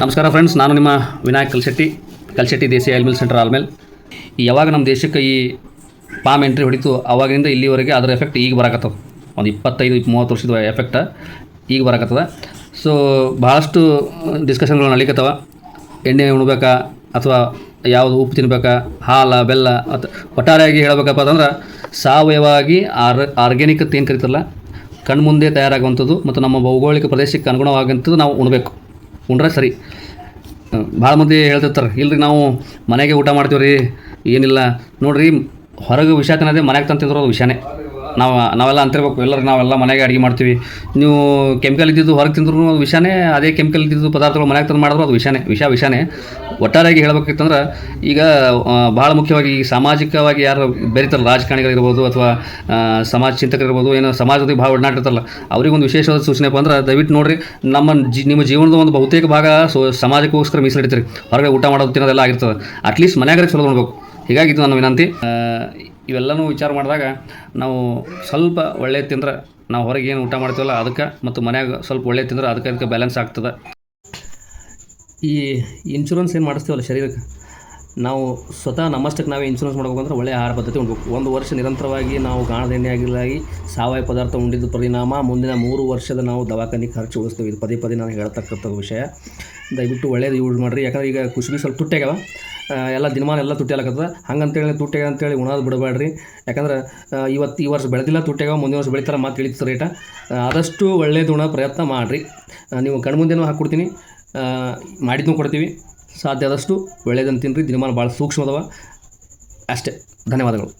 ನಮಸ್ಕಾರ ಫ್ರೆಂಡ್ಸ್ ನಾನು ನಿಮ್ಮ Vinayak Kalshetti Kalshetti desi oil mill centre ಆಲ್ಮೇಲೆ ಯಾವಾಗ ನಮ್ಮ ದೇಶಕ್ಕೆ ಈ ಪಾಮ್ ಎಂಟ್ರಿ ಹೊಡಿತು, ಅವಾಗಿಂದ ಇಲ್ಲಿವರೆಗೆ ಅದರ ಎಫೆಕ್ಟ್ ಈಗ ಬರಾಕತ್ತದ. ಒಂದು ಇಪ್ಪತ್ತೈದು ಮೂವತ್ತು ವರ್ಷದ ಎಫೆಕ್ಟ ಈಗ ಬರಕತ್ತದ. ಸೊ ಭಾಳಷ್ಟು ಡಿಸ್ಕಷನ್ಗಳು ನಡೀಕತ್ತವ. ಎಣ್ಣೆ ಉಣ್ಬೇಕಾ, ಅಥವಾ ಯಾವುದು ಉಪ್ಪು ತಿನ್ಬೇಕಾ, ಹಾಲ, ಬೆಲ್ಲ ಅಥವಾ ಒಟ್ಟಾರೆಯಾಗಿ ಹೇಳಬೇಕಪ್ಪ ಅಂತಂದ್ರೆ ಸಾವಯವವಾಗಿ ಆರ್ ಆರ್ಗ್ಯಾನಿಕ್ ಏನು ಕರಿತಾರಲ್ಲ, ಕಣ್ಮುಂದೆ ತಯಾರಾಗುವಂಥದ್ದು ಮತ್ತು ನಮ್ಮ ಭೌಗೋಳಿಕ ಪ್ರದೇಶಕ್ಕೆ ಅನುಗುಣವಾಗುವಂಥದ್ದು ನಾವು ಉಣ್ಬೇಕು. ಉಂಡ್ರೆ ಸರಿ. ಭಾಳ ಮಂದಿ ಹೇಳ್ತಿರ್ತಾರೆ, ಇಲ್ರಿ ನಾವು ಮನೆಗೆ ಊಟ ಮಾಡ್ತೀವಿ ರೀ ಏನಿಲ್ಲ. ನೋಡಿರಿ, ಹೊರಗೆ ವಿಷ ತಿನ್ನೋದೇ ಮನೆಗೆ ತಂತಿದ್ರು ವಿಷಯನೇ ನಾವು, ನಾವೆಲ್ಲ ಅಂತಿರ್ಬೇಕು. ಎಲ್ಲರೂ ನಾವೆಲ್ಲ ಮನೆಗೆ ಅಡುಗೆ ಮಾಡ್ತೀವಿ. ನೀವು ಕೆಮಿಕಲ್ ಇದ್ದಿದ್ದು ಹೊರಗೆ ತಿಂದ್ರು ವಿಷಯನೇ ಅದೇ ಕೆಮಿಕಲ್ ಇದ್ದಿದ್ದು ಪದಾರ್ಥಗಳು ಮನೆಗೆ ತಂದು ಮಾಡಿದ್ರು ಅದು ವಿಷಯನೇ ವಿಷ ವಿಷಯನೇ ಒಟ್ಟಾರೆಯಾಗಿ ಹೇಳಬೇಕಿತ್ತಂದ್ರೆ, ಈಗ ಭಾಳ ಮುಖ್ಯವಾಗಿ ಈ ಸಾಮಾಜಿಕವಾಗಿ ಯಾರು ಬೆರೀತಾರಲ್ಲ, ರಾಜಕಾರಣಿಗಳಿರ್ಬೋದು ಅಥವಾ ಸಮಾಜ ಚಿಂತಕರಿರ್ಬೋದು, ಏನೋ ಸಮಾಜದಲ್ಲಿ ಭಾಳ ಒಡನಾಟಿರ್ತಾರಲ್ಲ ಅವ್ರಿಗೆ ಒಂದು ವಿಶೇಷವಾದ ಸೂಚನೆಪ್ಪ ಅಂದ್ರೆ, ದಯವಿಟ್ಟು ನೋಡಿರಿ, ನಮ್ಮ ಜಿ, ನಿಮ್ಮ ಜೀವನದ ಒಂದು ಬಹುತೇಕ ಭಾಗ ಸೊ, ಸಮಾಜಕ್ಕೋಸ್ಕರ ಮೀಸಲಿಡ್ತೀರಿ. ಹೊರಗಡೆ ಊಟ ಮಾಡೋದು ತಿನ್ನೋದೆಲ್ಲ ಆಗಿರ್ತದೆ. ಅಟ್ಲೀಸ್ಟ್ ಮನ್ಯಾಗ ಚಲೋ ನೋಡ್ಬೇಕು. ಹೀಗಾಗಿ ಇದು ನನ್ನ ವಿನಂತಿ. ಇವೆಲ್ಲನೂ ವಿಚಾರ ಮಾಡಿದಾಗ ನಾವು ಸ್ವಲ್ಪ ಒಳ್ಳೆ ತಿಂದ್ರೆ ನಾವು ಹೊರಗೆ ಏನು ಊಟ ಮಾಡ್ತೀವಲ್ಲ ಅದಕ್ಕೆ ಮತ್ತು ಮನ್ಯಾಗ ಸ್ವಲ್ಪ ಒಳ್ಳೆ ತಿಂದ್ರೆ ಅದಕ್ಕೆ ಅದಕ್ಕೆ ಬ್ಯಾಲೆನ್ಸ್ ಆಗ್ತದೆ. ಈ ಇನ್ಶೂರೆನ್ಸ್ ಏನು ಮಾಡಿಸ್ತೀವಲ್ಲ ಶರೀರಕ್ಕೆ? ನಾವು ಸ್ವತಃ ನಮ್ಮಷ್ಟಕ್ಕೆ ನಾವೇ ಇನ್ಶೂರೆನ್ಸ್ ಮಾಡ್ಬೇಕಂದ್ರೆ ಒಳ್ಳೆಯ ಆಹಾರ ಪದ್ಧತಿ ಉಣ್ಬೇಕು ಒಂದು ವರ್ಷ ನಿರಂತರವಾಗಿ ನಾವು ಗಾಣದ ಎಣ್ಣೆ ಆಗಿರಲಾಗಿ ಸಾವಯವ ಪದಾರ್ಥ ಉಂಡಿದ್ದು ಪರಿಣಾಮ ಮುಂದಿನ ಮೂರು ವರ್ಷದ ನಾವು ದವಾಖಾನೆ ಖರ್ಚು ಉಳಿಸ್ತೀವಿ. ಇದು ಪದೇ ಪದೇ ನಾನು ಹೇಳ್ತಕ್ಕಂಥ ವಿಷಯ. ದಯವಿಟ್ಟು ಒಳ್ಳೇದು ಯೂಸ್ ಮಾಡಿರಿ. ಯಾಕಂದ್ರೆ ಈಗ ಕುಸುಬಿ ಸ್ವಲ್ಪ ತುಟ್ಟಾಗ್ಯಾವ ಆ, ಎಲ್ಲ ದಿನಮಾನ ಎಲ್ಲ ತುಟ್ಟಾಗತ್ತದ ಹಂಗಂತೇಳಿ ತುಟ್ಟಿಗೆ ಅಂತೇಳಿ ಉಣೋದು ಬಿಡಬೇಡ್ರಿ ಯಾಕಂದ್ರೆ ಇವತ್ತು ಈ ವರ್ಷ ಬೆಳೆದಿಲ್ಲ ತುಟ್ಟಾಗ ಮುಂದಿನ ವರ್ಷ ಬೆಳಿತಾರೆ ಮತ್ತೆ ಇಳಿತು ರೇಟ ಆದಷ್ಟು ಒಳ್ಳೇದು ಉಣ ಪ್ರಯತ್ನ ಮಾಡಿರಿ. ನೀವು ಕಣ್ಮುಂದೆನೂ ಹಾಕ್ಕೊಡ್ತೀನಿ. ಮಾಡಿದ್ನೂ ಕೊಡ್ತೀವಿ. ಸಾಧ್ಯ ಆದಷ್ಟು ಒಳ್ಳೇದನ್ನು ತಿನ್ನಿರಿ ದಿನಮಾನ ಭಾಳ ಸೂಕ್ಷ್ಮದವ ಅಷ್ಟೇ. ಧನ್ಯವಾದಗಳು.